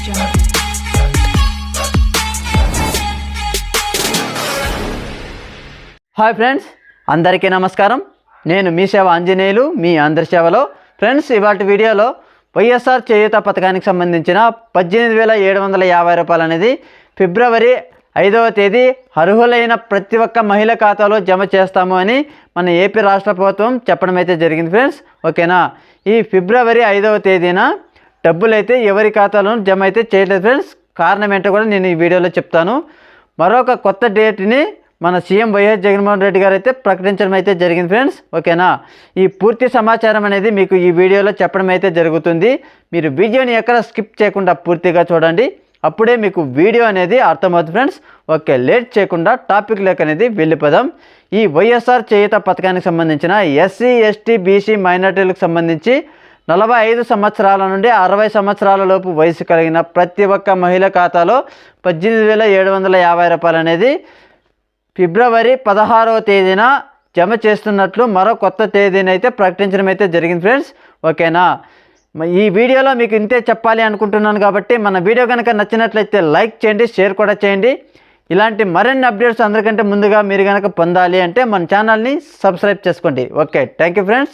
Hi friends అందరికీ నమస్కారం. నేను మీ సేవ ఆంజనేయులు మీ అందరి సేవలో. ఫ్రెండ్స్ ఇవాటి వీడియోలో వైఎస్ఆర్ చేయూత పథకానికి సంబంధించిన పద్దెనిమిది వేల ఏడు వందల యాభై రూపాయలు అనేది ఫిబ్రవరి ఐదవ తేదీ అర్హులైన ప్రతి ఒక్క మహిళ ఖాతాలో జమ చేస్తాము అని మన ఏపీ రాష్ట్ర ప్రభుత్వం చెప్పడం అయితే జరిగింది ఫ్రెండ్స్. ఓకేనా? ఈ ఫిబ్రవరి ఐదవ తేదీన డబ్బులు అయితే ఎవరి ఖాతాలో జమ అయితే చేయలేదు ఫ్రెండ్స్. కారణం ఏంటో కూడా నేను ఈ వీడియోలో చెప్తాను. మరొక కొత్త డేట్ని మన సీఎం వైఎస్ జగన్మోహన్ రెడ్డి గారు అయితే ప్రకటించడం అయితే జరిగింది ఫ్రెండ్స్. ఓకేనా? ఈ పూర్తి సమాచారం అనేది మీకు ఈ వీడియోలో చెప్పడం అయితే జరుగుతుంది. మీరు వీడియోని ఎక్కడ స్కిప్ చేయకుండా పూర్తిగా చూడండి. అప్పుడే మీకు వీడియో అనేది అర్థమవుతుంది ఫ్రెండ్స్. ఓకే లేట్ చేయకుండా టాపిక్ లెక్క అనేది వెళ్ళిపోదాం. ఈ వైఎస్ఆర్ చేయుత పథకానికి సంబంధించిన ఎస్సీ ఎస్టీ బీసీ మైనార్టీలకు సంబంధించి నలభై ఐదు సంవత్సరాల నుండి అరవై సంవత్సరాల లోపు వయసు కలిగిన ప్రతి ఒక్క మహిళ ఖాతాలో పద్దెనిమిది వేల ఏడు వందల యాభై రూపాయలు అనేది ఫిబ్రవరి పదహారవ తేదీన జమ చేస్తున్నట్లు మరో కొత్త తేదీని అయితే ప్రకటించడం అయితే జరిగింది ఫ్రెండ్స్. ఓకేనా? ఈ వీడియోలో మీకు ఇంతే చెప్పాలి అనుకుంటున్నాను కాబట్టి మన వీడియో కనుక నచ్చినట్లయితే లైక్ చేయండి షేర్ కూడా చేయండి. ఇలాంటి మరిన్ని అప్డేట్స్ అందరికంటే ముందుగా మీరు కనుక పొందాలి అంటే మన ఛానల్ని సబ్స్క్రైబ్ చేసుకోండి. Okay thank you friends.